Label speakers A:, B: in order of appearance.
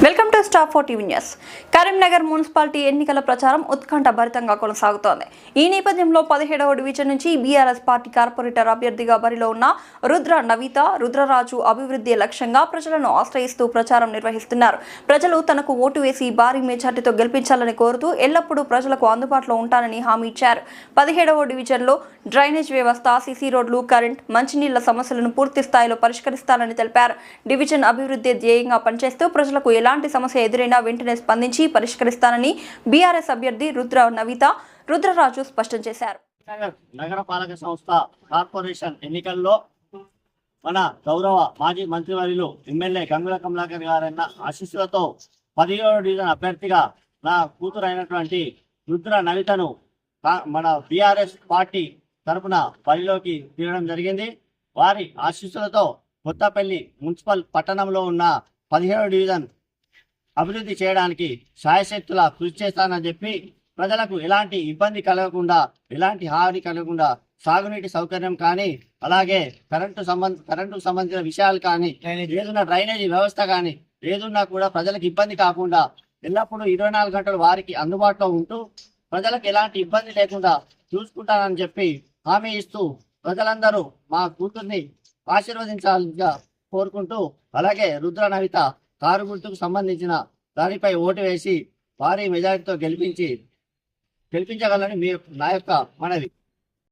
A: Welcome. Star four TV news Karimnagar municipality ఎన్నికల ప్రచారం ఉత్కంఠ భరితంగా కొనసాగుతోంది. ఈ నేపథ్యంలో పదిహేడవ డివిజన్ నుంచి బీఆర్ఎస్ పార్టీ కార్పొరేటర్ అభ్యర్థిగా బరిలో ఉన్న రుద్ర నవిత రుద్రరాజు అభివృద్ధి లక్ష్యంగా ప్రజలను ఆశ్రయిస్తూ ప్రచారం నిర్వహిస్తున్నారు. ప్రజలు తనకు ఓటు వేసి భారీ మెజార్టీతో గెలిపించాలని కోరుతూ ఎల్లప్పుడూ ప్రజలకు అందుబాటులో ఉంటానని హామీ ఇచ్చారు. పదిహేడవ డివిజన్లో డ్రైనేజ్ వ్యవస్థ సీసీ రోడ్లు కరెంట్ మంచినీళ్ళ సమస్యలను పూర్తి స్థాయిలో పరిష్కరిస్తానని తెలిపారు. డివిజన్ అభివృద్ధి ధ్యేయంగా పనిచేస్తూ ప్రజలకు ఎలాంటి సమస్య ఎదురైనా వెంటనే స్పందించి పరిష్కరిస్తానని బీఆర్ఎస్ అభ్యర్థి రుద్ర నవిత రుద్రరాజు స్పష్టం చేశారు.
B: నగరపాలక సంస్థ కార్పొరేషన్ ఎన్నికల్లో మన గౌరవ మాజీ మంత్రివర్యులు ఎమ్మెల్యే గంగుల కమలాకర్ గారన్న ఆశీస్సులతో పదిహేడు డివిజన్ అభ్యర్థిగా నా కూతురు అయినటువంటి రుద్ర నవితను మన బీఆర్ఎస్ పార్టీ తరపున బరిలోకి తీయడం జరిగింది. వారి ఆశీస్సులతో కొత్తపల్లి మున్సిపల్ పట్టణంలో ఉన్న పదిహేడు డివిజన్ అభివృద్ధి చేయడానికి శాయశక్తుల కృషి చేస్తానని చెప్పి ప్రజలకు ఎలాంటి ఇబ్బంది కలగకుండా ఎలాంటి హాని కలగకుండా సాగునీటి సౌకర్యం కానీ అలాగే కరెంటు సంబంధ కరెంటుకు సంబంధించిన విషయాలు కానీ ఏదైనా డ్రైనేజీ వ్యవస్థ కానీ ఏదున్నా కూడా ప్రజలకు ఇబ్బంది కాకుండా ఎల్లప్పుడూ ఇరవై నాలుగు గంటలు వారికి అందుబాటులో ఉంటూ ప్రజలకు ఎలాంటి ఇబ్బంది లేకుండా చూసుకుంటానని చెప్పి హామీ ఇస్తూ ప్రజలందరూ మా కూతుర్ని ఆశీర్వదించాలిగా కోరుకుంటూ అలాగే రుద్ర నవిత కారు గుర్తుకు సంబంధించిన దానిపై ఓటు వేసి భారీ మెజారిటీతో గెలిపించి గెలిపించగలని మీ నా యొక్క మనవి.